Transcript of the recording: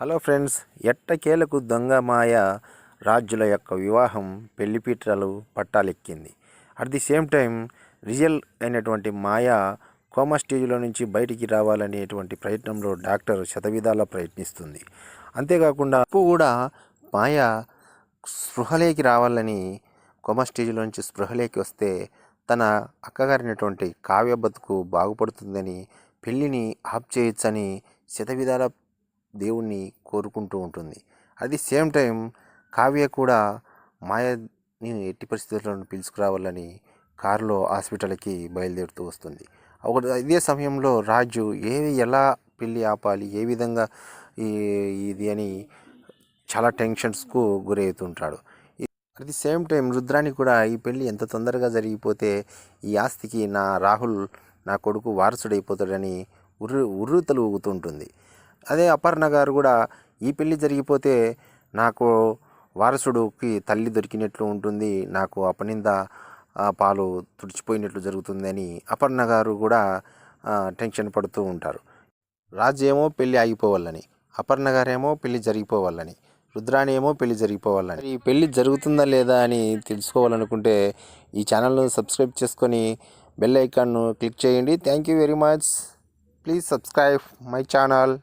Hello friends ఎట్టకేలకు దొంగ మాయ రాజుల యొక్క వివాహం పెళ్ళిపీటలు పట్టాలెక్కింది. At the same time real అయినటువంటి మాయ కోమా స్టేజ్లో నుంచి బయటికి రావాలనేటువంటి ప్రయత్నంలో డాక్టర్ శతవిధాలా ప్రయత్నిస్తుంది. అంతేకాకుండా అప్పు కూడా మాయ స్పృహలేకి రావాలని కోమా స్టేజ్లో నుంచి స్పృహలేకి వస్తే తన అక్కగారినటువంటి కావ్య బతుకు బాగుపడుతుందని పెళ్ళిని ఆప్ చేయొచ్చని శతవిధాల దేవుణ్ణి కోరుకుంటూ ఉంటుంది. అది సేమ్ టైం కావ్య కూడా మాయని ఎట్టి పరిస్థితుల్లో పిలుచుకురావాలని కారులో హాస్పిటల్కి బయలుదేరుతూ వస్తుంది. ఒక ఇదే సమయంలో రాజు ఏవి ఎలా పెళ్ళి ఆపాలి ఏ విధంగా ఈ ఇది అని చాలా టెన్షన్స్కు గురవుతుంటాడు. At the same time Rudrani కూడా ఈ పెళ్ళి ఎంత తొందరగా జరిగిపోతే ఈ ఆస్తికి నా రాహుల్ నా కొడుకు వారసుడైపోతాడని ఉర్రు ఉర్రుతలు ఊగుతుంటుంది అదే అపర్ణ గారు కూడా ఈ పెళ్ళి జరిగిపోతే నాకు వారసుడికి తల్లి దొరికినట్లు ఉంటుంది నాకు అపనింద పాలు తుడిచిపోయినట్లు జరుగుతుందని అపర్ణ గారు కూడా టెన్షన్ పడుతూ ఉంటారు. రాజు ఏమో పెళ్ళి ఆగిపోవాలని అపర్ణ గారేమో పెళ్ళి జరిగిపోవాలని రుద్రాణి ఏమో పెళ్ళి జరిగిపోవాలని. ఈ పెళ్ళి జరుగుతుందా లేదా అని తెలుసుకోవాలనుకుంటే ఈ ఛానల్ను సబ్స్క్రైబ్ చేసుకొని బెల్ ఐకాన్ను క్లిక్ చేయండి. Thank you very much. Please subscribe my channel.